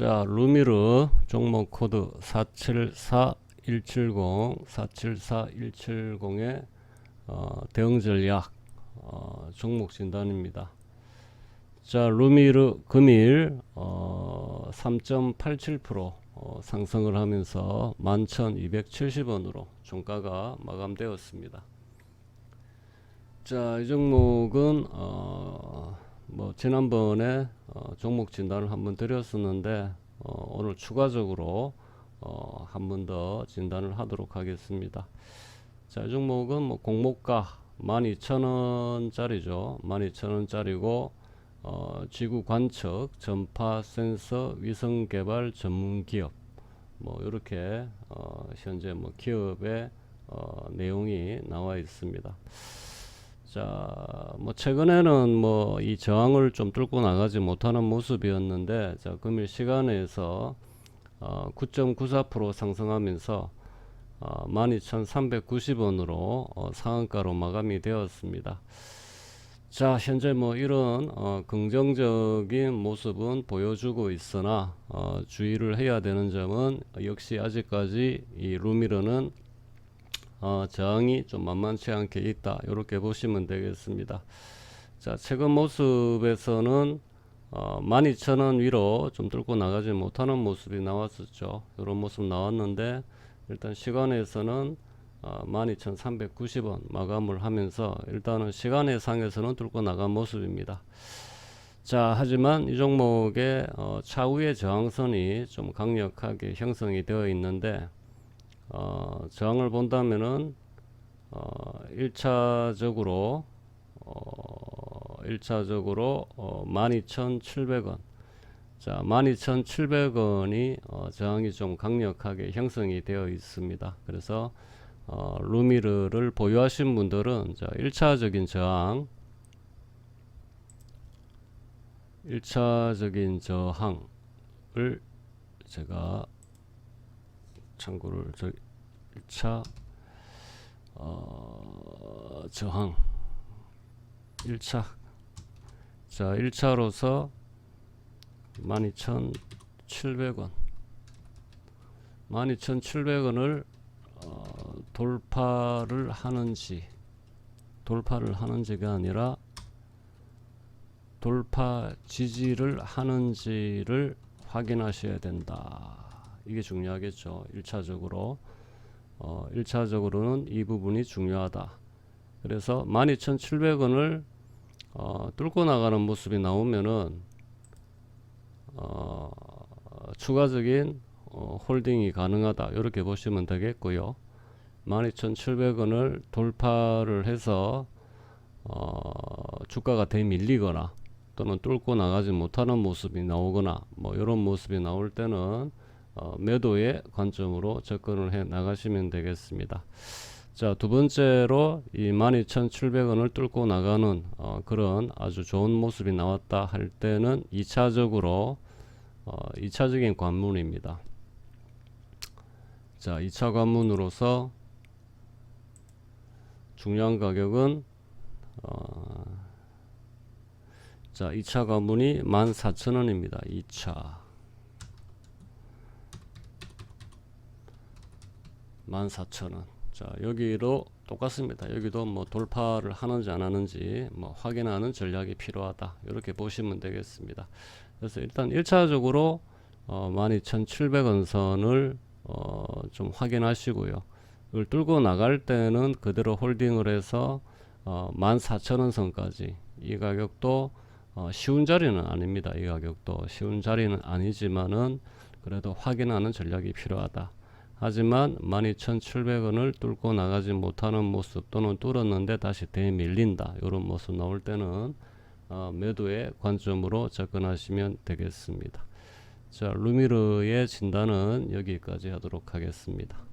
자, 루미르 종목 코드 474170 474170의 어, 대응 전략 어, 종목 진단입니다. 자, 루미르 금일 어, 3.87% 어, 상승을 하면서 11,270원으로 종가가 마감되었습니다. 자, 이 종목은 어, 뭐 지난번에 어, 종목 진단을 한번 드렸었는데 어, 오늘 추가적으로 어, 한번 더 진단을 하도록 하겠습니다. 자, 이 종목은 뭐 공모가 12,000원짜리죠. 12,000원짜리고 어, 지구 관측, 전파 센서 위성 개발 전문 기업 뭐 이렇게 어, 현재 뭐 기업의 어, 내용이 나와 있습니다. 자, 뭐 최근에는 뭐 이 저항을 좀 뚫고 나가지 못하는 모습이었는데 자, 금일 시간에서 어, 9.94% 상승하면서 어, 12,390원으로 어, 상한가로 마감이 되었습니다. 자, 현재 뭐 이런 어, 긍정적인 모습은 보여주고 있으나 어, 주의를 해야 되는 점은 역시 아직까지 이 루미르는 어, 저항이 좀 만만치 않게 있다. 이렇게 보시면 되겠습니다. 자, 최근 모습에서는 어, 12,000원 위로 좀 뚫고 나가지 못하는 모습이 나왔었죠. 이런 모습 나왔는데 일단 시간에서는 어, 12,390원 마감을 하면서 일단은 시간의 상에서는 뚫고 나간 모습입니다. 자, 하지만 이 종목의 어, 차후의 저항선이 좀 강력하게 형성이 되어 있는데 어, 저항을 본다면은 어, 1차적으로 어, 1차적으로 어, 12,700원 자 12,700원이 어, 저항이 좀 강력하게 형성이 되어 있습니다. 그래서 어, 루미르를 보유하신 분들은 자 1차적인 저항 1차적인 저항을 제가 저 1차 어, 저항. 1차. 자 1차로서 12,700원. 12,700원을 어, 돌파를 하는지 돌파를 하는지가 아니라 돌파 지지를 하는지를 확인하셔야 된다. 이게 중요하겠죠. 1차적으로 어, 1차적으로는 이 부분이 중요하다. 그래서 12,700원을 어, 뚫고 나가는 모습이 나오면은 어, 추가적인 어, 홀딩이 가능하다. 이렇게 보시면 되겠고요. 12,700원을 돌파를 해서 어, 주가가 대밀리거나 또는 뚫고 나가지 못하는 모습이 나오거나 뭐 이런 모습이 나올 때는 어, 매도의 관점으로 접근을 해 나가시면 되겠습니다. 자, 두 번째로 이 12,700원을 뚫고 나가는 어, 그런 아주 좋은 모습이 나왔다 할 때는 2차적으로 어, 2차적인 관문입니다. 자, 2차 관문으로서 중요한 가격은 어, 자, 2차 관문이 14,000원입니다. 2차 14,000원. 자, 여기로 똑같습니다. 여기도 뭐 돌파를 하는지 안 하는지 뭐 확인하는 전략이 필요하다. 이렇게 보시면 되겠습니다. 그래서 일단 1차적으로 어, 12,700원 선을 어, 좀 확인하시고요. 이걸 뚫고 나갈 때는 그대로 홀딩을 해서 어, 14,000원 선까지 이 가격도 어, 쉬운 자리는 아닙니다. 이 가격도 쉬운 자리는 아니지만은 그래도 확인하는 전략이 필요하다. 하지만 12,700원을 뚫고 나가지 못하는 모습 또는 뚫었는데 다시 대밀린다. 이런 모습 나올 때는 어, 매도의 관점으로 접근하시면 되겠습니다. 자, 루미르의 진단은 여기까지 하도록 하겠습니다.